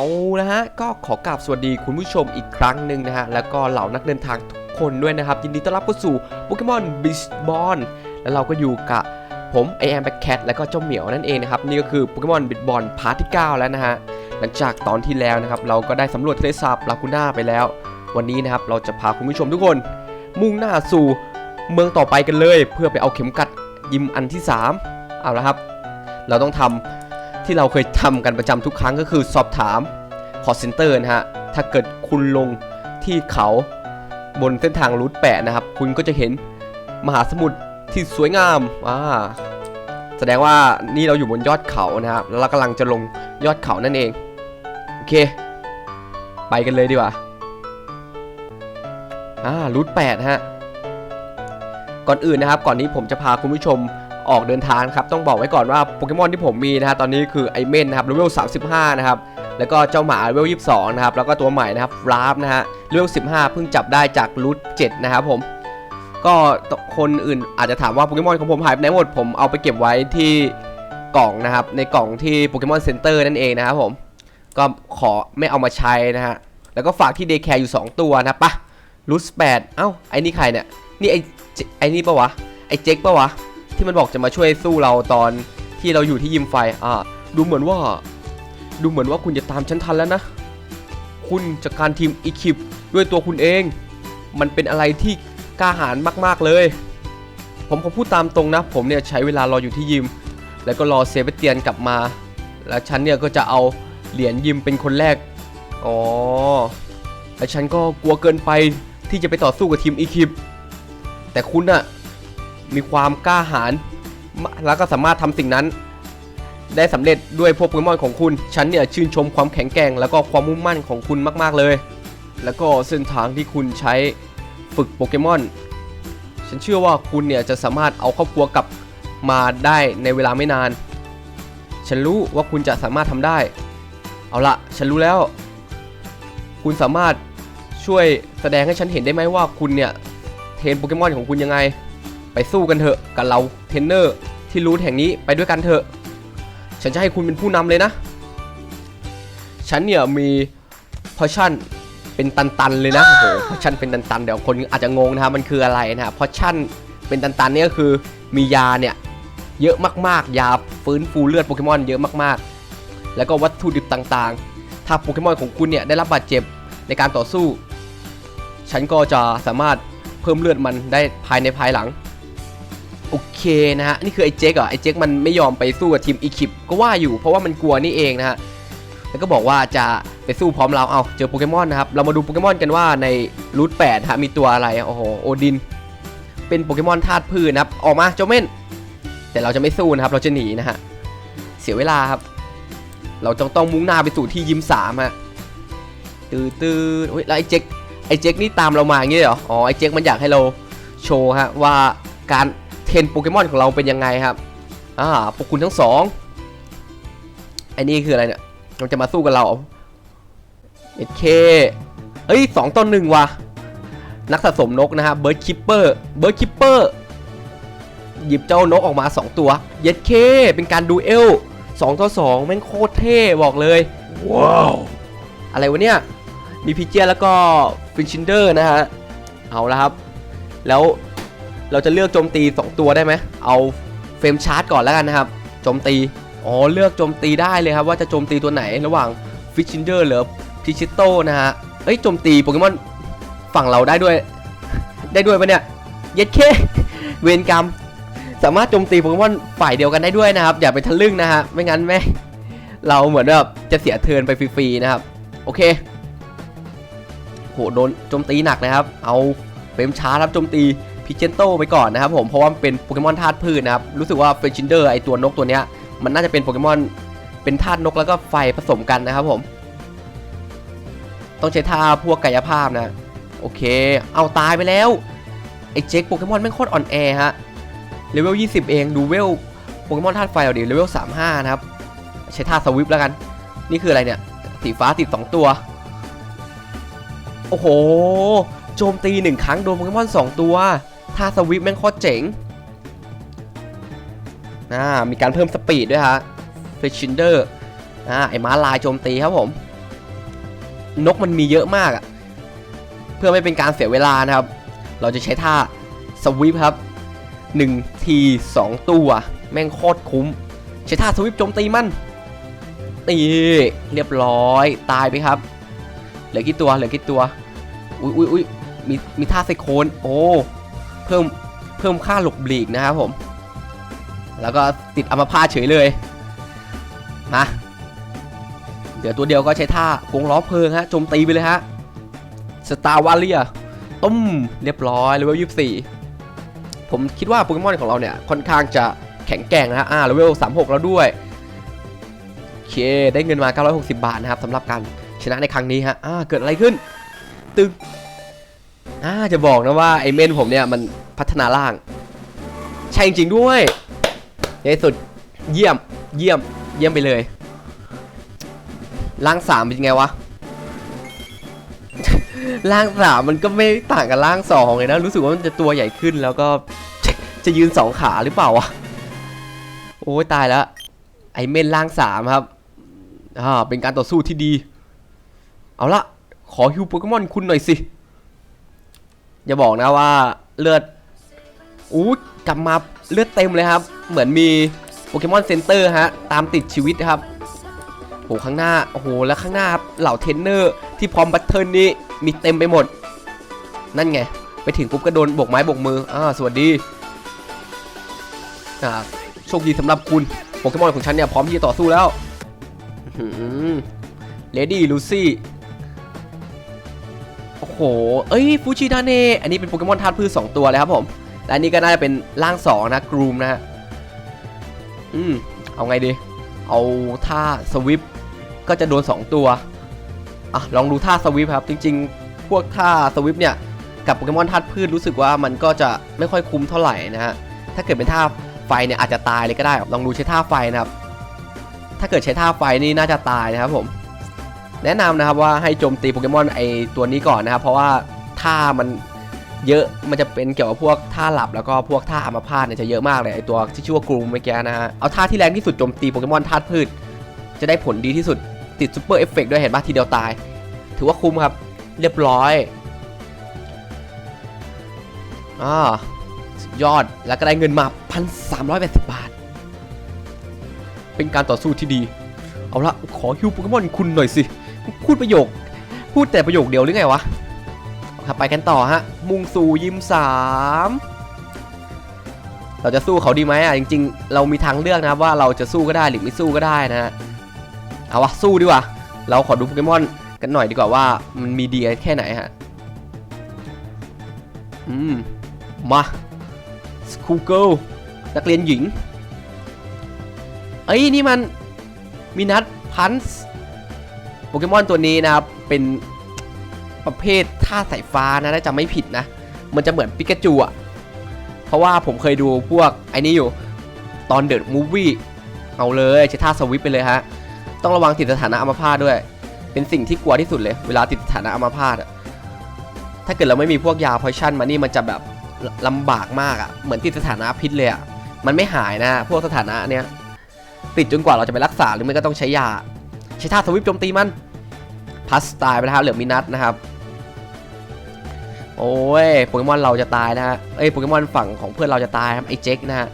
เอานะฮะก็ขอกราบสวัสดีคุณผู้ชมอีกครั้งหนึ่งนะฮะแล้วก็เหล่านักเดินทางทุกคนด้วยนะครับ ยินดีต้อนรับเข้าสู่โปเกมอนบิสบอลแล้วเราก็อยู่กับผมไอแอมแบ็คแคทแล้วก็เจ้าเหมียวนั่นเองนะครับ นี่ก็คือโปเกมอนบิสบอลพาร์ทที่ 9 แล้วนะฮะหลังจากตอนที่แล้วนะครับ เราก็ได้สำรวจทะเลสาบลากูน่าไปแล้ว วันนี้นะครับเราจะพาคุณผู้ชมทุกคน มุ่งหน้าสู่เมืองต่อไปกันเลย เพื่อไปเอาเข็มกัดยิมอันที่ 3 เอาละครับ เราต้องทำ ที่เราเคยทำกันประจำทุกครั้งก็คือสอบถามคอร์เซนเตอร์นะฮะ ถ้าเกิดคุณลงที่เขาบนเส้นทางรูทแปะนะครับ คุณก็จะเห็นมหาสมุทรที่สวยงามอ่าแสดงว่านี่เราอยู่บนยอดเขานะครับ แล้วเรากำลังจะลงยอดเขานั่นเอง โอเค ไปกันเลยดีกว่า อ่ารูทแปดฮะ ก่อนอื่นนะครับ ก่อนนี้ผมจะพาคุณผู้ชม ออกเดินทางครับต้องบอกไว้ก่อนว่าโปเกมอนที่ผมมีนะฮะตอนนี้คือไอเมนนะครับเลเวล35 นะครับแล้วก็เจ้าหมาเลเวล22 นะครับ แล้วก็ตัวใหม่นะครับฟลาฟนะฮะเลเวล15 เพิ่งจับได้จากรูท7นะครับผมก็คนอื่นอาจจะถามว่าโปเกมอนของผมหายไปไหนหมดผมเอาไปเก็บไว้ที่กล่องนะครับ ในกล่องที่โปเกมอนเซ็นเตอร์นั่นเองนะครับผมก็ขอไม่เอามาใช้นะฮะแล้วก็ฝากที่เดย์แคร์อยู่ 2 ตัวนะปะรูท8เอ้าไอ้นี่ใครเนี่ยนี่ไอ้ไอ้นี่ปะวะไอ้เจ๊กปะวะ ที่มันบอกจะมาช่วยสู้เราตอนที่เราอยู่ที่ยิมไฟอ่าดูเหมือนว่า ดูเหมือนว่าคุณจะตามฉันทันแล้วนะ คุณจัดการทีมอีคิปด้วยตัวคุณเอง มันเป็นอะไรที่กล้าหาญมาก ๆเลย ผมขอพูดตามตรงนะ ผมเนี่ยใช้เวลารออยู่ที่ยิม แล้วก็รอเซเบเตียนกลับมา แล้วฉันเนี่ยก็จะเอาเหรียญยิมเป็นคนแรก อ๋อ แล้วฉันก็กลัวเกินไปที่จะไปต่อสู้กับทีมอีคิปแต่คุณน่ะ มีความกล้าหาญแล้วก็สามารถทำสิ่งนั้น ได้สำเร็จด้วยพวกโปเกมอนของคุณ ฉันเนี่ยชื่นชมความแข็งแกร่ง แล้วก็ความมุ่งมั่นของคุณมาก ๆเลย แล้วก็เส้นทางที่คุณใช้ฝึกโปเกมอน ฉันเชื่อว่าคุณเนี่ยจะสามารถเอาครอบครัวกลับมาได้ในเวลาไม่นาน ฉันรู้ว่าคุณจะสามารถทำได้ เอาละฉันรู้แล้ว คุณสามารถช่วยแสดงให้ฉันเห็นได้ไหมว่าคุณเนี่ยเทรนโปเกมอนของคุณยังไง ไปสู้กันเถอะกับเราเทนเนอร์ที่รู้แห่งนี้ไปด้วยกันเถอะ ฉันจะให้คุณเป็นผู้นำเลยนะ ฉันเนี่ยมีพอชั่นเป็นตันๆเลยนะโอ้โหพอชั่นเป็นตันๆเดี๋ยวคนอาจจะงงนะครับมันคืออะไรนะพอชั่นเป็นตันๆเนี่ยก็คือมียาเนี่ยเยอะมากๆ ยาฟื้นฟูเลือดโปเกมอนเยอะมากๆ แล้วก็วัตถุดิบต่างๆ ถ้าโปเกมอนของคุณเนี่ยได้รับบาดเจ็บในการต่อสู้ ฉันก็จะสามารถเพิ่มเลือดมันได้ภายในภายหลัง โอเคนะฮะนี่คือไอ้เจ๊กเหรอไอ้เจ๊กมันไม่ยอมไปสู้กับทีมอีคิปก็ว่าอยู่เพราะว่ามันกลัวนี่เองนะฮะแล้วก็บอกว่าจะไปสู้พร้อมเราเอาเจอโปเกมอนนะครับเรามาดูโปเกมอนกันว่าในรูท8ฮะมีตัวอะไรโอ้โหโอดิน เป็นโปเกมอนธาตุพืชนะครับ ออกมาเจ้าเม่น แต่เราจะไม่สู้นะครับ เราจะหนีนะฮะเสียเวลาครับ เราจะต้องมุ่งหน้าไปสู่ที่ยิมสามฮะตื่นตื่นเฮ้ยแล้วไอ้เจ๊กไอ้เจ๊กนี่ตามเรามาอย่างงี้เหรออ๋อไอ้เจ๊กมันอยากให้เราโชว์ฮะว่าการ เทรนโปเกมอนของเราเป็นยังไงครับ อ่าพวกคุณทั้งสองไอ้นี่คืออะไรเนี่ยมันจะมาสู้กับเราเอ็ดเคเฮ้ยสองต่อหนึ่งว่ะ นักสะสมนกนะฮะเบิร์ดคิปเปอร์เบิร์ดคิปเปอร์หยิบเจ้านกออกมา 2 ตัว เย็ดเคเป็นการดูเอล2ต่อ2แม่งโคตรเท่บอกเลย ว้าว อะไรวะเนี่ย มีพิเจียแล้วก็ฟินชินเดอร์นะฮะ เอาละครับ แล้ว เราจะเลือกโจมตี 2 ตัวได้ไหม เอาเฟรมชาร์จก่อนแล้วกันนะครับ โจมตี อ๋อ เลือกโจมตีได้เลยครับว่าจะโจมตีตัวไหนระหว่างฟิชชินเดอร์หรือพิชิโตนะฮะ เอ้ย โจมตีโปเกมอนฝั่งเราได้ด้วย ได้ด้วยปะเนี่ย เย็ดเค เวรกรรม สามารถโจมตีโปเกมอนฝ่ายเดียวกันได้ด้วยนะครับ อย่าไปทะลึ่งนะฮะ ไม่งั้นแม่เราเหมือนแบบจะเสียเทินไปฟรีๆนะครับ โอเค โห โดนโจมตีหนักนะครับ เอาเฟรมช้าครับโจมตี พิเจนโตไปก่อนนะครับผมเพราะว่าเป็นโปเกมอนธาตุพืชนะครับรู้สึกว่าเฟรชินเดอร์ไอตัวนกตัวเนี้ยมันน่าจะเป็นโปเกมอนเป็นธาตุนกแล้วก็ไฟผสมกันนะครับผม ต้องใช้ท่าพวกกายภาพนะ โอเค เอาตายไปแล้ว ไอเจ๊กโปเกมอนแม่งโคตรอ่อนแอฮะเลเวล 20 เองดูเวลโปเกมอนธาตุไฟเอาดิเลเวล 35 นะครับ ใช้ท่าสวิปแล้วกัน นี่คืออะไรเนี่ย สีฟ้าติด 2 ตัว โอ้โห โจมตีหนึ่งครั้งโดนโปเกมอน 2 ตัว ท่าสวิปแม่งโคตรเจ๋งอ่ามีการเพิ่มสปีดด้วยฮะเฟชชินเดอร์อ่าไอ้ม้าลายโจมตีครับผม นกมันมีเยอะมากอะเพื่อไม่เป็นการเสียเวลานะครับ เราจะใช้ท่าสวิปครับ1ที2 ตัว แม่งโคตรคุ้ม ใช้ท่าสวิปโจมตีมันตีเรียบร้อยตายไปครับ เหลือกี่ตัวเหลือกี่ตัว อุ้ยอุ้ยอุ้ยมีมีท่าไซโคนโอ้ เพิ่มเพิ่มค่าหลบหลีกนะครับผม แล้วก็ติดอัมพาตเฉยเลยมาเดี๋ยวตัวเดียวก็ใช้ท่ากงล้อเพลิงฮะโจมตีไปเลยฮะสตาร์วาเลียตุ้มเรียบร้อยเลเวลยี่สี่ผมคิดว่าโปเกมอนของเราเนี่ยค่อนข้างจะแข็งแกร่งนะฮะอ่าเลเวล36แล้วด้วยโอเคได้เงินมา 960 บาทนะครับสำหรับการชนะในครั้งนี้ฮะอ่าเกิดอะไรขึ้น ตึก อ่าจะบอกนะว่าไอเมนผมเนี่ยมันพัฒนาล่าง ใช่จริงๆด้วยในสุดเยี่ยมเยี่ยมเยี่ยมไปเลยล่างสามเป็นไงวะล่างสามมันก็ไม่ต่างกับล่างสองเลยนะ รู้สึกว่ามันจะตัวใหญ่ขึ้นแล้วก็จะจะยืนสองขาหรือเปล่าวะโอ้ยตายแล้ว ไอเมนล่างสามครับอ่าเป็นการต่อสู้ที่ดี เอาละขอฮิวโปเกมอนคุณหน่อยสิ อย่าบอกนะว่าเลือดอู้กลับมาเลือดเต็มเลยครับ เหมือนมีโปเกมอนเซ็นเตอร์ฮะ ตามติดชีวิตครับโหข้างหน้าโอ้โหแล้วข้างหน้าครับเหล่าเทนเนอร์ที่พร้อมบัตเทิลนี้มีเต็มไปหมด นั่นไง ไปถึงปุ๊บก็โดนบกไม้บกมืออ่าสวัสดีอ่าโชคดีสำหรับคุณโปเกมอนของฉันเนี่ยพร้อมที่จะต่อสู้แล้วเลดี้ลูซี่ ห เอ้ยฟูชิดาเนอันนี้เป็นโปเกมอนธาตุพืช2ตัวเลยครับผม และอันนี้ก็น่าจะเป็นร่าง 2 นะกรูมนะฮะ อืม เอาไงดี เอาท่าสวิปก็จะโดน 2 ตัว อะ ลองดูท่าสวิปครับ จริง ๆ พวกท่าสวิปเนี่ย กับโปเกมอนธาตุพืชรู้สึกว่ามันก็จะไม่ค่อยคุ้มเท่าไหร่นะฮะ ถ้าเกิดเป็นท่าไฟเนี่ยอาจจะตายเลยก็ได้ ลองดูใช้ท่าไฟนะครับ ถ้าเกิดใช้ท่าไฟนี่น่าจะตายนะครับผม แนะนำนะครับว่าให้โจมตีโปเกมอนไอตัวนี้ก่อนนะครับ เพราะว่าท่ามันเยอะมันจะเป็นเกี่ยวกับพวกท่าหลับแล้วก็พวกท่าอัมพาตเนี่ยจะเยอะมากเลยไอตัวที่ชื่อว่ากรูมเมื่อกี้นะฮะเอาท่าที่แรงที่สุดโจมตีโปเกมอนธาตุพืช จะได้ผลดีที่สุดติดซูเปอร์เอฟเฟกด้วยเห็นปะทีเดียวตาย ถือว่าคุ้มครับ เรียบร้อยอ่ายอดแล้วก็ได้เงินมา 1,380 บาท เป็นการต่อสู้ที่ดี เอาละขอฮิวโปเกมอนคุณหน่อยสิ พูดประโยค พูดแต่ประโยคเดียวหรือไงวะครับไปกันต่อฮะ มุ่งสู่ยิมสามเราจะสู้เขาดีไหมอะจริง ๆ เรามีทางเลือกนะว่าเราจะสู้ก็ได้หรือไม่สู้ก็ได้นะฮะเอาวะสู้ดีกว่าเราขอดูโปเกมอนกันหน่อยดีกว่าว่ามันมีดีแค่ไหนฮะอืมมาสคูเกิลนักเรียนหญิง เอ้ยนี่มันมีนัดพันส์ โปเกมอนตัวนี้นะครับ เป็นประเภทท่าสายฟ้านะถ้าจำไม่ผิดนะ มันจะเหมือนปิกาจูอะเพราะว่าผมเคยดูพวกไอ้นี่อยู่ ตอนเดอะมูฟวี่เอาเลยใช้ท่าสวิปไปเลยฮะ ต้องระวังติดสถานะอัมพาตด้วย เป็นสิ่งที่กลัวที่สุดเลย เวลาติดสถานะอัมพาตอะถ้าเกิดเราไม่มีพวกยาพอยชั่นมานี่มันจะแบบลำบากมากอะเหมือนติดสถานะพิษเลยอะมันไม่หายนะ พวกสถานะเนี้ยติดจนกว่าเราจะไปรักษาหรือไม่ก็ต้องใช้ยา ใช้ท่าสวิปโจมตีมันพัสตายไปแล้วครับเหลือมินัทนะครับ โอ้ยโปเกมอนเราจะตายนะฮะเอ้ยโปเกมอนฝั่งของเพื่อนเราจะตายครับไอเจ็กนะฮะ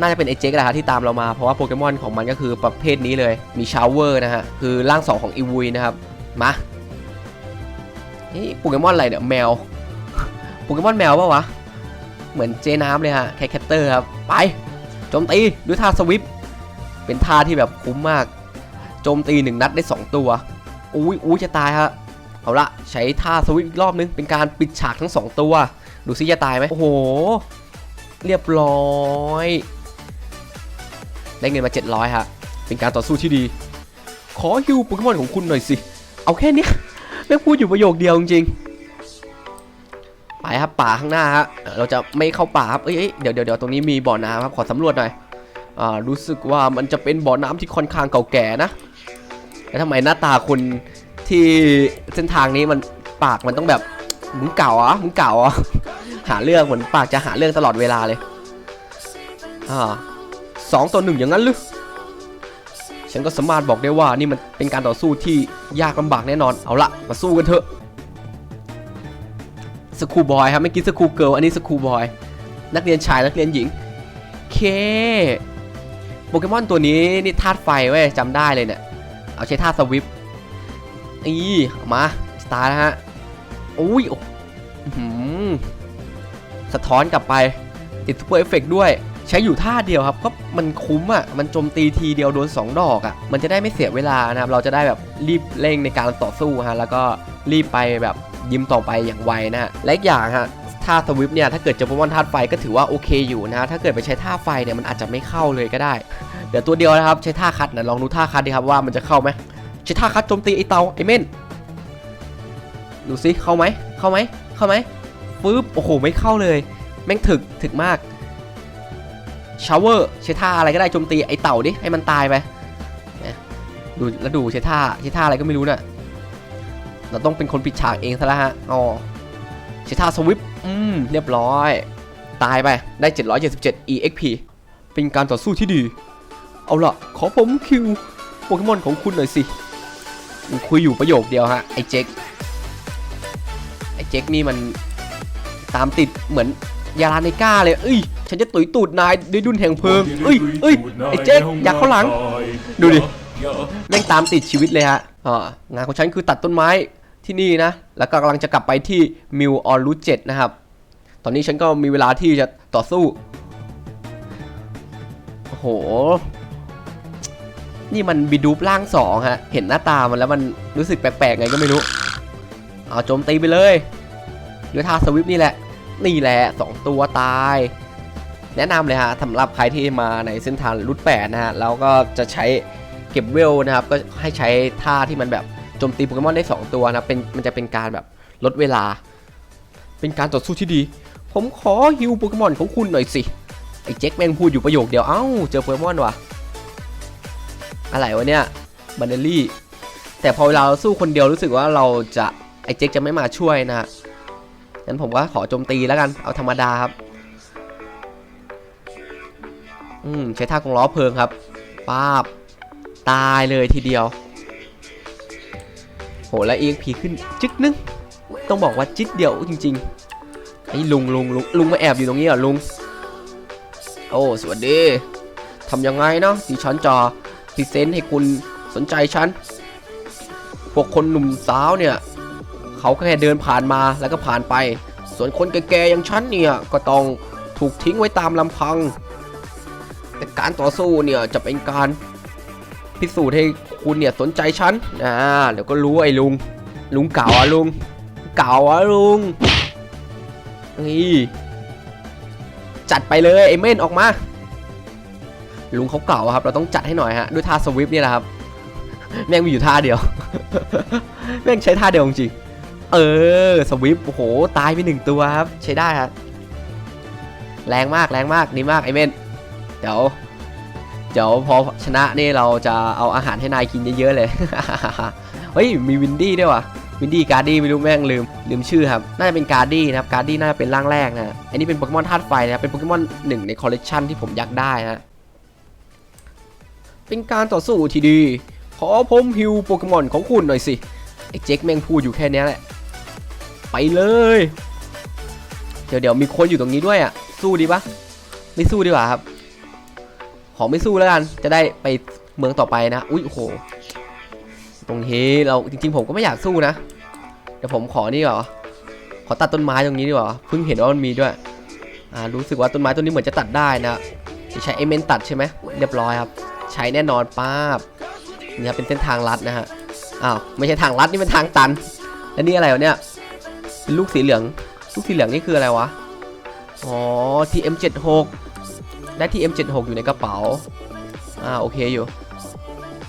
น่าจะเป็นไอเจ็กแหละครับที่ตามเรามาเพราะว่าโปเกมอนของมันก็คือประเภทนี้เลยมีชาวเวอร์นะฮะคือร่างสองของอีวุยนะครับมานี่โปเกมอนอะไรเนี่ยแมวโปเกมอนแมวปะวะเหมือนเจน้ำเลยฮะแคทแคตเตอร์ครับไปโจมตีด้วยท่าสวิปเป็นท่าที่แบบคุ้มมาก โจมตีหนึ่งนัดได้ 2 ตัว อุ้ยอุ้ยจะตายฮะ เอาละใช้ท่าสวิปอีกรอบนึง เป็นการปิดฉากทั้ง 2 ตัว ดูซิจะตายไหมโอ้โห เรียบร้อย ได้เงินมา 700 ฮะ เป็นการต่อสู้ที่ดี ขอฮิวโปเกมอนของคุณหน่อยสิ เอาแค่นี้ไม่พูดอยู่ประโยคเดียวจริงไปครับป่าข้างหน้าฮะ เราจะไม่เข้าป่าครับ เอ้ยเดี๋ยวเดี๋ยวตรงนี้มีบ่อน้ำครับ ขอสำรวจหน่อย อ่า รู้สึกว่ามันจะเป็นบ่อน้ำที่ค่อนข้างเก่าแก่นะ แล้วทำไมหน้าตาคุณที่เส้นทางนี้มันปากมันต้องแบบมึงเก่าอะมึงเก่าอะหาเรื่องเหมือนปากจะหาเรื่องตลอดเวลาเลยอ่าสองต่อหนึ่งอย่างนั้นหรือฉันก็สามารถบอกได้ว่านี่มันเป็นการต่อสู้ที่ยากลำบากแน่นอน เอาละมาสู้กันเถอะสคูบอยครับไม่กินสคูเกิลอันนี้สคูบอยนักเรียนชายนักเรียนหญิงเค โปเกมอนตัวนี้นี่ธาตุไฟเว้ยจำได้เลยเนี่ย เอาใช้ธาสวิปอีมาสตาร์นะฮะอุ้ยโอ้สะท้อนกลับไป ติดซูเปอร์เอฟเฟกด้วย ใช้อยู่ท่าเดียวครับ ก็มันคุ้มอะ มันโจมตีทีเดียวโดน 2 ดอกอะ มันจะได้ไม่เสียเวลานะครับ เราจะได้แบบรีบเร่งในการต่อสู้ฮะ แล้วก็รีบไปแบบยิ้มต่อไปอย่างไวนะฮะ และอีกอย่างฮะ ท่าสวิปเนี่ยถ้าเกิดเจอโปเกมอนธาตุไฟก็ถือว่าโอเคอยู่นะถ้าเกิดไปใช้ท่าไฟเนี่ยมันอาจจะไม่เข้าเลยก็ได้ เดี๋ยวตัวเดียวนะครับใช้ท่าคัดนะลองดูท่าคัดดีครับว่ามันจะเข้าไหมใช้ท่าคัดโจมตีไอเตาไอเม่นดูสิเข้าไหมเข้าไหมเข้าไหมปึ๊บโอ้โหไม่เข้าเลย แม่งถึกถึกมากชาวเวอร์ใช้ท่าอะไรก็ได้โจมตีไอเต่าดิให้มันตายไปนะดูแล้วดูใช้ท่าใช้ท่าอะไรก็ไม่รู้น่ะเราต้องเป็นคนปิดฉากเองซะแล้วฮะอ๋อใช้ท่าสวิป อืม เรียบร้อย ตายไป ได้ 777 EXP เป็นการต่อสู้ที่ดี เอาล่ะขอผมคิวโปเกมอนของคุณหน่อยสิ คุยอยู่ประโยคเดียวฮะ ไอ้เจ๊กไอ้เจ๊กนี่มันตามติดเหมือนยาลาในก้าเลย เอ้ย ฉันจะตุยตูดนายด้วยดุนแห่งเพลิง เอ้ยเอ้ย ไอ้เจ๊กอยากเข้าหลัง ดูดิ แม่งตามติดชีวิตเลยฮะอ่างานของฉันคือตัดต้นไม้ ที่นี่นะ แล้วก็กำลังจะกลับไปที่มิวออรูเจ็ดนะครับ ตอนนี้ฉันก็มีเวลาที่จะต่อสู้ โอ้โห นี่มันบิดูปร่างสองฮะ เห็นหน้าตามันแล้วมันรู้สึกแปลกๆไงก็ไม่รู้ เอาโจมตีไปเลยด้วยท่าสวิปนี่แหละ นี่แหละ2ตัวตาย แนะนำเลยฮะสำหรับใครที่มาในเส้นทางรุ่น8นะฮะ แล้วก็จะใช้เก็บเวลนะครับ ก็ให้ใช้ท่าที่มันแบบ โจมตีโปเกมอนได้ 2 ตัวนะเป็นมันจะเป็นการแบบลดเวลา เป็นการต่อสู้ที่ดี ผมขอฮิวโปเกมอนของคุณหน่อยสิไอ้เจ๊กแม่งพูดอยู่ประโยคเดียวเอ้าเจอโปเกมอนว่ะอะไรวะเนี่ยบันเดลลี่แต่พอเวลาเราสู้คนเดียวรู้สึกว่าเราจะไอ้เจ๊กจะไม่มาช่วยนะงั้นผมก็ขอโจมตีแล้วกันเอาธรรมดาครับอืมใช้ท่ากงล้อเพลิงครับป้าบตายเลยทีเดียว โหแล้ว EXP ขึ้นจึ๊กนึง ต้องบอกว่าจิ๊ดเดียวจริงๆไอ้ลุงลุงลุงลุงมาแอบอยู่ตรงนี้เหรอลุง โอ้สวัสดีทำยังไงเนาะที่ฉันจะพรีเซนต์ให้คุณสนใจฉัน พวกคนหนุ่มสาวเนี่ย เขาก็แค่เดินผ่านมาแล้วก็ผ่านไป ส่วนคนแก่ๆอย่างฉันเนี่ยก็ต้องถูกทิ้งไว้ตามลำพัง แต่การต่อสู้เนี่ยจะเป็นการพิสูจน์ให้ คุณเนี่ยสนใจฉันอ่าเดี๋ยวก็รู้ไอ้ลุง ลุงเก่าอะลุง เก่าอะลุง นี่จัดไปเลยไอ้เม่นออกมา ลุงเขาเก่าครับ เราต้องจัดให้หน่อยฮะด้วยท่าสวิปนี่แหละครับ แม่งมีอยู่ท่าเดียว แม่งใช้ท่าเดียวจริงเออสวิปโอ้โหตายไปหนึ่งตัวครับ ใช้ได้ครับแรงมากแรงมากดีมากไอ้เม่นเดี๋ยว เดี๋ยวพอชนะนี่เราจะเอาอาหารให้นายกินเยอะๆเลย เฮ้ยมีวินดี้ด้วยวะวินดี้การ์ดี้ไม่รู้แม่งลืมลืมชื่อครับน่าจะเป็นการ์ดี้นะครับการ์ดี้น่าจะเป็นร่างแรกนะอันนี้เป็นโปเกมอนธาตุไฟนะครับเป็นโปเกมอนหนึ่งในคอลเลกชันที่ผมอยากได้ฮะเป็นการต่อสู้ที่ดี ขอผมฮิวโปเกมอนของคุณหน่อยสิไอ้เจ๊กแม่งพูดอยู่แค่นี้แหละ ไปเลย เดี๋ยวเดี๋ยวมีคนอยู่ตรงนี้ด้วยอะสู้ดีปะไม่สู้ดีกว่าครับ ขอไม่สู้แล้วกัน จะได้ไปเมืองต่อไปนะ อุ้ยโห ตรงนี้เราจริง ๆ ผมก็ไม่อยากสู้นะ เดี๋ยวผมขอนี่ก่อนขอตัดต้นไม้ตรงนี้ดีกว่าเพิ่งเห็นว่ามันมีด้วย อ่า รู้สึกว่าต้นไม้ต้นนี้เหมือนจะตัดได้นะจะใช้เอเมนตัดใช่ไหมเรียบร้อยครับ ใช้แน่นอนป้าบนี่ครับเป็นเส้นทางลัดนะฮะ อ้าว ไม่ใช่ทางลัดนี่เป็นทางตัน แล้วนี่อะไรวะเนี่ย เป็นลูกสีเหลือง ลูกสีเหลืองนี่คืออะไรวะ อ๋อ TM76 ได้ TM76 อยู่ในกระเป๋า อ่าโอเคอยู่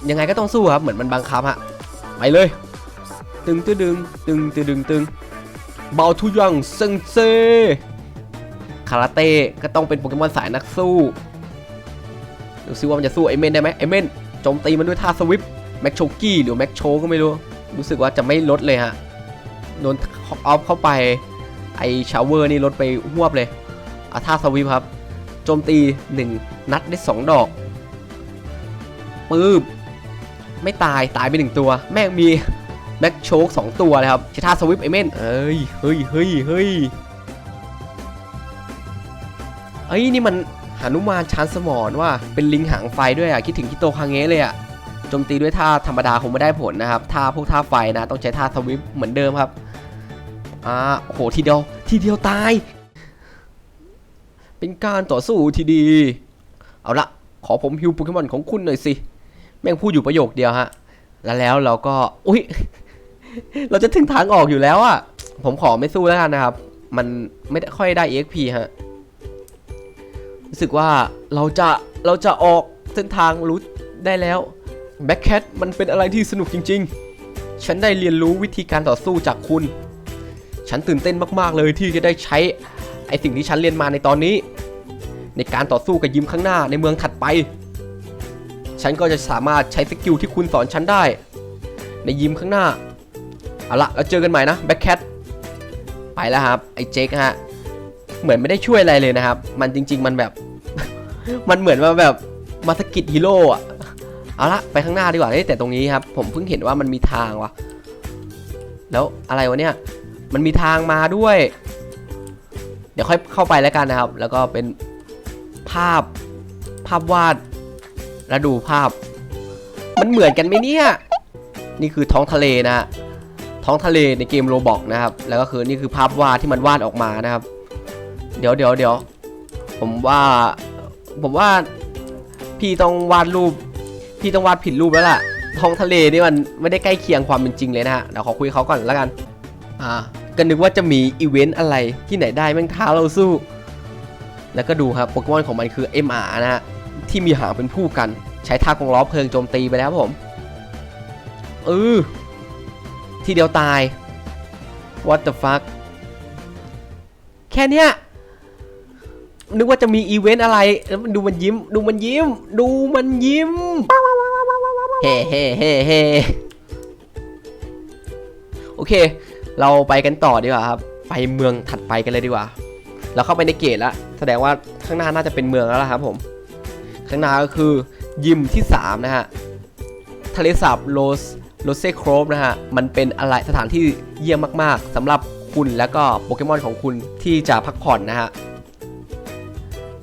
ยังไงก็ต้องสู้ครับ เหมือนมันบังคับฮะ ไปเลย ตึงตึดึงตึงตึดึงตึงเบาทุยังเซงเซคาราเต้ก็ต้องเป็นโปเกมอนสายนักสู้ดูซิว่ามันจะสู้ไอเมนได้ไหมไอเมนโจมตีมันด้วยท่าสวิปแม็กโชกี้หรือแม็กโชก็ไม่รู้ รู้สึกว่าจะไม่ลดเลยฮะ โดนออฟเข้าไป ไอชาวเวอร์นี่ลดไปหวบเลยอาท่าสวิปครับ โจมตี 1 นัดได้ 2 ดอกปื๊บไม่ตายตายไปหนึ่งตัว แม่งมีแม็กโชกสองตัวเลยครับใช้ท่าสวิปไอเมนเอ้ยเฮ้ยเฮ้ยเฮ้ยเอ้ยนี่มันหนุมานชานสมอนว่าเป็นลิงหางไฟด้วยอะคิดถึงคิโตคางเงะเลยอะโจมตีด้วยท่าธรรมดาคงไม่ได้ผลนะครับท่าพวกท่าไฟนะ ต้องใช้ท่าสวิปเหมือนเดิมครับอ่าโหทีเดียวทีเดียวตาย เป็นการต่อสู้ที่ดี เอาละขอผมฮิวโปเกมอนของคุณหน่อยสิ แม่งพูดอยู่ประโยคเดียวฮะ แล้วแล้วเราก็ อุ้ย เราจะถึงทางออกอยู่แล้วอะผมขอไม่สู้แล้วกันนะครับ มันไม่ค่อยได้ EXP ฮะ รู้สึกว่าเราจะ เราจะออกเส้นทางรู้ได้แล้ว แบ็คแคทมันเป็นอะไรที่สนุกจริง ๆ ฉันได้เรียนรู้วิธีการต่อสู้จากคุณ ฉันตื่นเต้นมากๆเลยที่จะได้ใช้ ไอสิ่งที่ฉันเรียนมาในตอนนี้ ในการต่อสู้กับยิมข้างหน้าในเมืองถัดไป ฉันก็จะสามารถใช้สกิลที่คุณสอนฉันได้ ในยิมข้างหน้า เอาละแล้วเจอกันใหม่นะแบ็คแคทไปแล้วครับไอเจคฮะเหมือนไม่ได้ช่วยอะไรเลยนะครับ มันจริง ๆ มันแบบ มันเหมือนว่าแบบมาสกิดฮีโร่อะเอาละไปข้างหน้าดีกว่าแต่ตรงนี้ครับ ผมเพิ่งเห็นว่ามันมีทางว่ะแล้วอะไรวะเนี่ย มันมีทางมาด้วย เดี๋ยวค่อยเข้าไปแล้วกันนะครับ แล้วก็เป็นภาพภาพวาดแล้วดูภาพ มันเหมือนกันไหมเนี่ย นี่คือท้องทะเลนะ ท้องทะเลในเกมโรบอกนะครับ แล้วก็คือนี่คือภาพวาดที่มันวาดออกมานะครับ เดี๋ยวเดี๋ยวเดี๋ยวผมว่าผมว่าพี่ต้องวาดรูป พี่ต้องวาดผิดรูปแล้วล่ะ ท้องทะเลนี่มันไม่ได้ใกล้เคียงความเป็นจริงเลยนะฮะเดี๋ยวขอคุยเขาก่อนแล้วกัน อ่า ก็นึกว่าจะมีอีเวนต์อะไรที่ไหนได้แม่งท้าเราสู้ แล้วก็ดูครับโปเกมอนของมันคือ MR นะฮะที่มีหางเป็นผู้กัน ใช้ท่ากองล้อเพลิงโจมตีไปแล้วผมเออทีเดียวตาย what the fuck แค่เนี้ยนึกว่าจะมีอีเวนต์อะไรแล้วมันดูมันยิ้ม ดูมันยิ้ม ดูมันยิ้ม เฮ้เฮ้เฮ้เฮ้โอเค เราไปกันต่อดีกว่าครับ ไปเมืองถัดไปกันเลยดีกว่า เราเข้าไปในเกตแล้วแสดงว่าข้างหน้าน่าจะเป็นเมืองแล้วครับผม ข้างหน้าก็คือยิมที่3นะฮะ ทะเลสาบโรสโรเซโครฟนะฮะ มันเป็นอะไรสถานที่เยี่ยมมากๆสำหรับคุณแล้วก็โปเกมอนของคุณที่จะพักผ่อนนะฮะ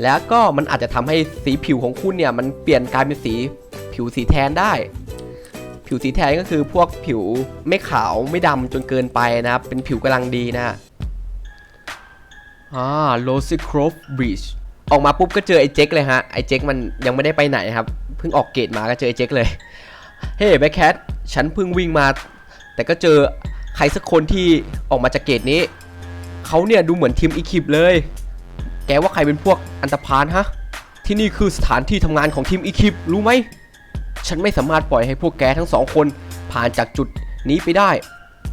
แล้วก็มันอาจจะทำให้สีผิวของคุณเนี่ย มันเปลี่ยนกลายเป็นสีผิวสีแทนได้ ผิวสีแทนก็คือพวกผิวไม่ขาวไม่ดำจนเกินไปนะครับ เป็นผิวกำลังดีนะฮะอ่าโรซิครฟบริดจ์ออกมาปุ๊บก็เจอไอ้เจ๊กเลยฮะ ไอ้เจ๊กมันยังไม่ได้ไปไหนครับ เพิ่งออกเกตมาก็เจอไอ้เจ๊กเลย เฮ้แบ็คแคทฉันเพิ่งวิ่งมา แต่ก็เจอใครสักคนที่ออกมาจากเกตนี้ เขาเนี่ยดูเหมือนทีมอีคิปเลย แกว่าใครเป็นพวกอันตรพานฮะ ที่นี่คือสถานที่ทำงานของทีมอีคิปรู้ไหม ฉันไม่สามารถปล่อยให้พวกแกทั้งสองคนผ่านจากจุดนี้ไปได้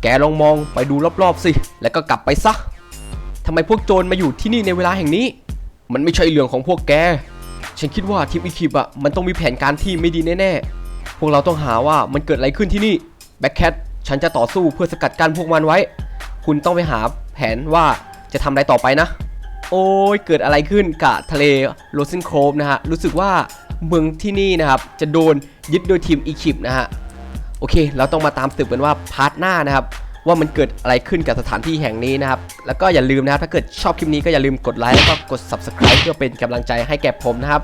แกลองมองไปดูรอบๆสิ แล้วก็กลับไปซะทำไมพวกโจรมาอยู่ที่นี่ในเวลาแห่งนี้ มันไม่ใช่เรื่องของพวกแก ฉันคิดว่าทีมอีคิปอะมันต้องมีแผนการที่ไม่ดีแน่ๆ พวกเราต้องหาว่ามันเกิดอะไรขึ้นที่นี่ แบ็คแคท ฉันจะต่อสู้เพื่อสกัดกั้นพวกมันไว้ คุณต้องไปหาแผนว่าจะทำอะไรต่อไปนะ โอ้ยเกิดอะไรขึ้นกับทะเลโรซินโครฟนะฮะ รู้สึกว่าเมืองที่นี่นะครับจะโดน ยึดโดยทีมอีคิปนะฮะโอเค เราต้องมาตามสืบกันว่าพาร์ทหน้านะครับว่ามันเกิดอะไรขึ้นกับสถานที่แห่งนี้นะครับ แล้วก็อย่าลืมนะครับ ถ้าเกิดชอบคลิปนี้ก็อย่าลืมกดไลค์แล้วก็กด subscribe เพื่อเป็นกำลังใจให้แก่ผมนะครับ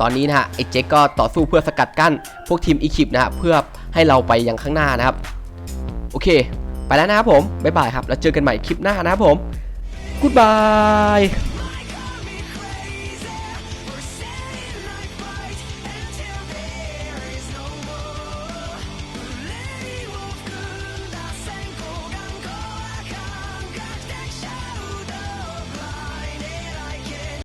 ตอนนี้นะฮะไอ้เจ๊กก็ต่อสู้เพื่อสกัดกั้นพวกทีมอีคิปนะฮะเพื่อให้เราไปยังข้างหน้านะครับ โอเค ไปแล้วนะครับผม บ๊ายบายครับ แล้วเจอกันใหม่คลิปหน้านะครับผมกูดบาย